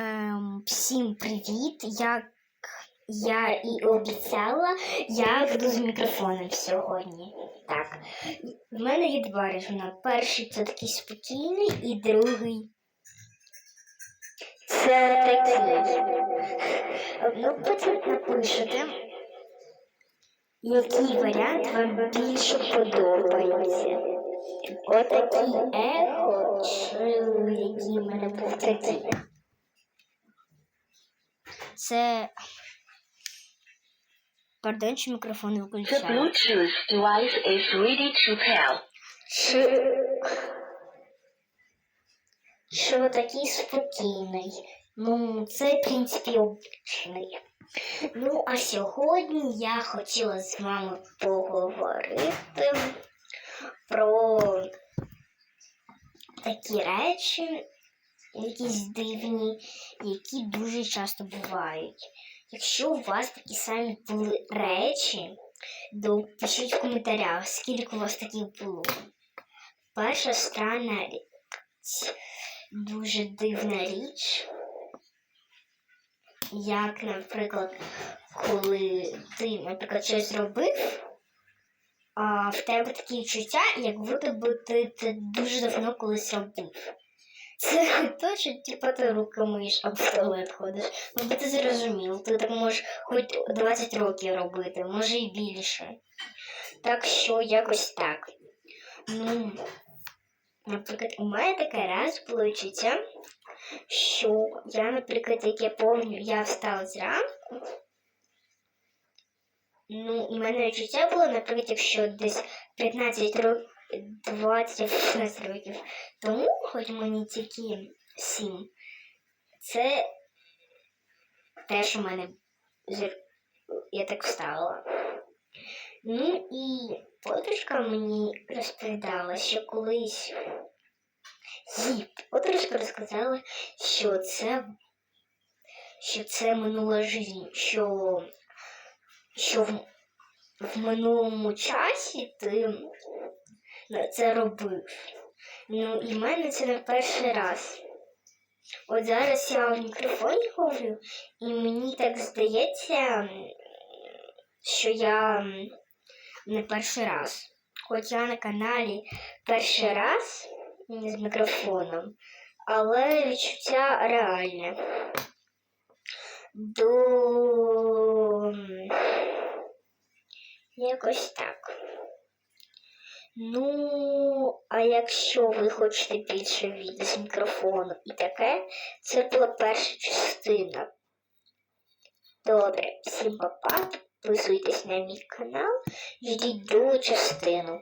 Ем, всім привіт! Як я і обіцяла, я буду з мікрофоном сьогодні. Так. В мене є два режими. Перший це такий спокійний, і другий. Це такий. Ну, потім напишете, який варіант вам більше подобається. Отакий ехо, чи який мене був такий. Це. Пардон, що мікрофон The виключаю. Bluetooth device is ready to pair. Чи... Що такий спокійний. Ну, це, в принципі, обичний. Ну, а сьогодні я хотіла з вами поговорити про такі речі, якісь дивні, які дуже часто бувають. Якщо у вас такі самі були речі, то пишіть в коментарях, скільки у вас таких було. Перша странна річ, дуже дивна річ, як, наприклад, коли ти, наприклад, щось зробив, а в тебе такі відчуття, як будто би ти це дуже давно колись робив. Це то, що типу, ти руки миєш, об туалет ходиш. Ну, бо ти зрозумів, ти так можеш хоч 20 років робити, може і більше. Так що якось так. Ну, наприклад, у мене таке раз було відчуття, що я, наприклад, як я пам'ятаю, я встала зранку. Ну, в мене відчуття було, наприклад, якщо десь 15 років, 20-16 років тому, хоч мені тільки 7, це те, що в мене я так встала. Ну і подружка мені розповідала, що колись їй подружка розказала, що це, що це минула життя, що, що в, в минулому часі ти це робив. Ну, і в мене це не перший раз. От зараз я в мікрофоні говорю, і мені так здається, що я не перший раз. Хоч я на каналі перший раз з мікрофоном, але відчуття реальне. До якось так. Ну, а якщо ви хочете більше відео з мікрофону і таке, це була перша частина. Добре, всім па-па, підписуйтесь на мій канал, ждіть другу частину.